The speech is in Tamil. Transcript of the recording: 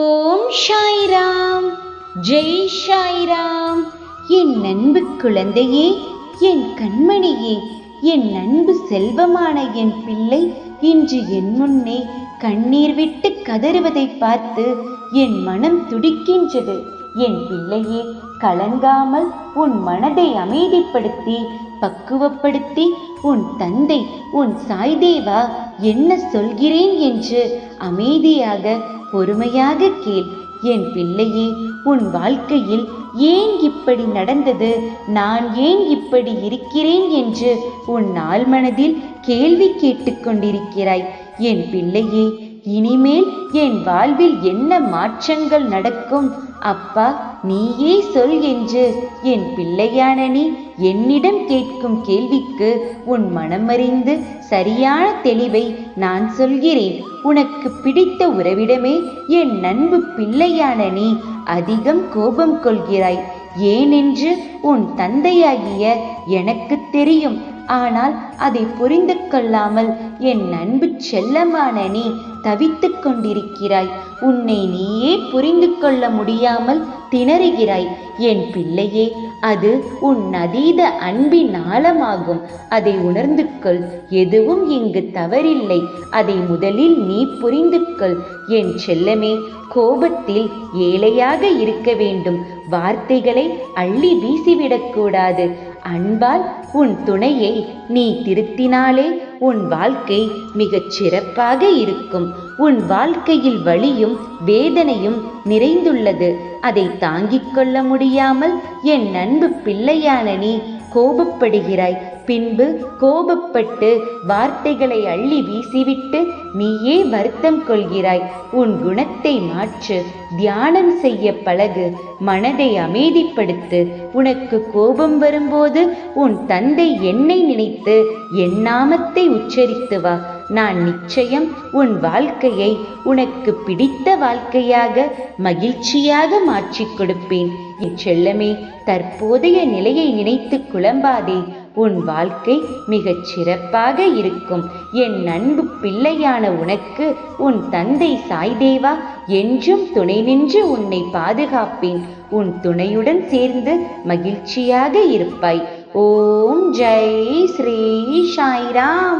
ஓம் ஷாய்ராம் ஜெய் ஷாய்ராம் என் அன்பு குழந்தையே என் கண்மணியே என் அன்பு செல்வமான என் பிள்ளை இன்று என் முன்னே கண்ணீர் விட்டு கதறுவதை பார்த்து என் மனம் துடிக்கின்றது. என் பிள்ளையே கலங்காமல் உன் மனதை அமைதிப்படுத்தி பக்குவப்படுத்தி உன் தந்தை உன் சாய்தேவா என்ன சொல்கிறேன் என்று அமைதியாக பொறுமையாக கேள். என் பிள்ளையே உன் வாழ்க்கையில் ஏன் இப்படி நடந்தது? நான் ஏன் இப்படி இருக்கிறேன் என்று உன் ஆழ்மனதில் கேள்வி கேட்டுக்கொண்டிருக்கிறாய் என் பிள்ளையே இனிமேல் என் வாழ்வில் என்ன மாற்றங்கள் நடக்கும்? அப்பா நீயே சொல் என்று. என் பிள்ளையான நீ என்னிடம் கேட்கும் கேள்விக்கு உன் மனமறிந்து சரியான தெளிவை நான் சொல்கிறேன். உனக்கு பிடித்த உறவிடமே என் நண்பு பிள்ளையான நீ அதிகம் கோபம் கொள்கிறாய். ஏனென்று உன் தந்தையாகிய எனக்கு தெரியும். ஆனால் அதை புரிந்து கொள்ளாமல் என் அன்பு செல்லமான நீ தவித்து கொண்டிருக்கிறாய். உன்னை நீயே புரிந்து கொள்ள முடியாமல் திணறுகிறாய். என் பிள்ளையே அது உன் அதீத அன்பின் ஆழமாகும். அதை உணர்ந்து கொள் எதுவும் இங்கு தவறில்லை. அதை முதலில் நீ புரிந்து கொள் என் செல்லமே கோபத்தில் ஏழையாக இருக்க வேண்டும். வார்த்தைகளை அள்ளி வீசிவிடக்கூடாது. அன்பால் உன் துணையை நீ திருத்தினாலே உன் வாழ்க்கை மிகச் சிறப்பாக இருக்கும். உன் வாழ்க்கையில் வழியும் வேதனையும் நிறைந்துள்ளது. அதை தாங்கிக் கொள்ள முடியாமல் என் அன்பு பிள்ளையான நீ கோபப்படுகிறாய். பின்பு கோபப்பட்டு வார்த்தைகளை அள்ளி வீசிவிட்டு நீயே வருத்தம் கொள்கிறாய். உன் குணத்தை மாற்று. தியானம் செய்ய பழகு. மனதை அமைதிப்படுத்து. உனக்கு கோபம் வரும்போது உன் தந்தை என்னை நினைத்து என் நாமத்தை உச்சரித்து வா. நான் நிச்சயம் உன் வாழ்க்கையை உனக்கு பிடித்த வாழ்க்கையாக மகிழ்ச்சியாக மாற்றிக் கொடுப்பேன். என் செல்லமே தற்போதைய நிலையை நினைத்து குழம்பாதே. உன் வாழ்க்கை மிகச் சிறப்பாக இருக்கும். என் அன்பு பிள்ளையான உனக்கு உன் தந்தை சாய்தேவா என்றும் துணை நின்று உன்னை பாதுகாப்பேன். உன் துணையுடன் சேர்ந்து மகிழ்ச்சியாக இருப்பாய். ஓம் ஜெய் ஸ்ரீ சாய்ராம்.